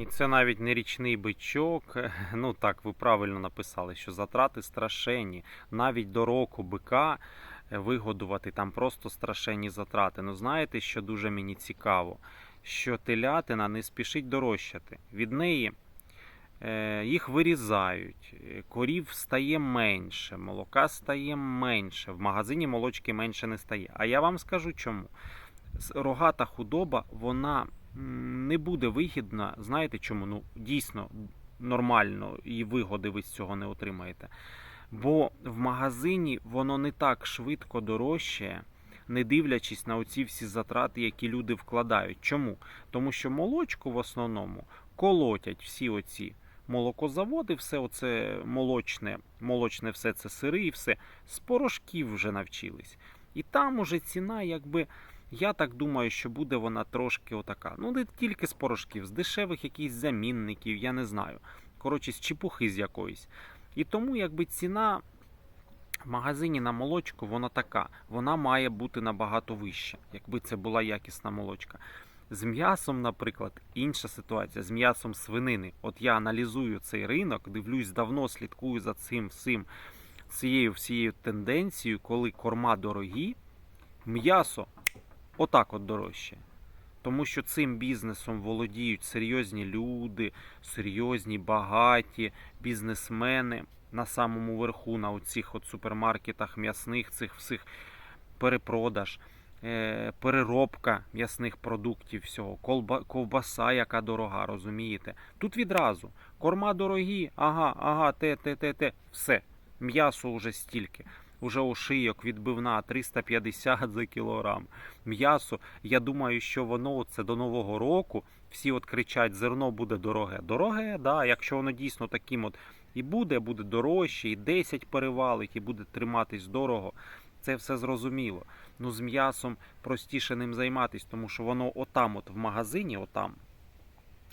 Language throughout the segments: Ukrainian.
І це навіть не річний бичок. Ну так, ви правильно написали, що затрати страшенні. Навіть до року бика е, вигодувати там просто страшенні затрати. Ну знаєте, що дуже мені цікаво, що телятина не спішить дорожчати. Від неї е, їх вирізають, корів стає менше, молока стає менше, в магазині молочки менше не стає. А я вам скажу чому. Рогата худоба, вона не буде вигідна. Знаєте чому? Ну, дійсно нормально і вигоди ви з цього не отримаєте. Бо в магазині воно не так швидко дорожчає, не дивлячись на оці всі затрати, які люди вкладають. Чому? Тому що молочку в основному колотять всі оці молокозаводи, все оце молочне, молочне все це сири і все з порошків вже навчились. І там уже ціна, якби. Я так думаю, що буде вона трошки отака. Ну, не тільки з порошків, з дешевих якихось замінників, я не знаю. Коротше, з чепухи з якоїсь. І тому, якби ціна в магазині на молочку, вона така. Вона має бути набагато вища, якби це була якісна молочка. З м'ясом, наприклад, інша ситуація. З м'ясом свинини. От я аналізую цей ринок, дивлюсь, давно слідкую за цим всім, цією всією тенденцією, коли корма дорогі, м'ясо отак от дорожче. Тому що цим бізнесом володіють серйозні люди, серйозні, багаті бізнесмени на самому верху, на оцих от супермаркетах м'ясних, цих всіх перепродаж, е, переробка м'ясних продуктів, всього, ковбаса, яка дорога, розумієте? Тут відразу корма дорогі, ага, ага, те, те, те, те, все. М'ясо вже стільки. Уже ошийок відбивна 350 за кілограм. М'ясо, я думаю, що воно це до Нового року. Всі от кричать, зерно буде дороге. Дороге, да, якщо воно дійсно таким от і буде, буде дорожче, і 10 перевалить, і буде триматись дорого. Це все зрозуміло. Ну з м'ясом простіше ним займатись, тому що воно отам, от в магазині, отам,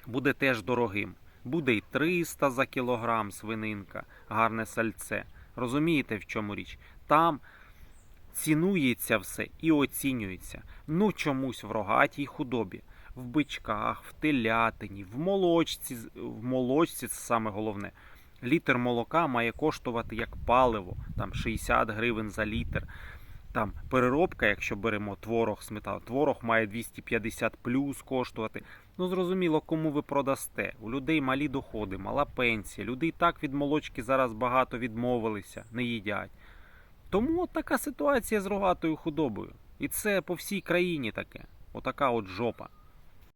буде теж дорогим. Буде і 300 за кілограм свининка, гарне сальце. Розумієте, в чому річ? Там цінується все і оцінюється. Ну чомусь в рогатій худобі, в бичках, в телятині, в молочці, в молочці це саме головне. Літр молока має коштувати як паливо, там 60 гривень за літр. Там переробка, якщо беремо творог, сметану, творог має 250 плюс коштувати. Ну зрозуміло, кому ви продасте. У людей малі доходи, мала пенсія. Люди і так від молочки зараз багато відмовилися, не їдять. Тому от така ситуація з рогатою худобою. І це по всій країні таке. Отака от жопа.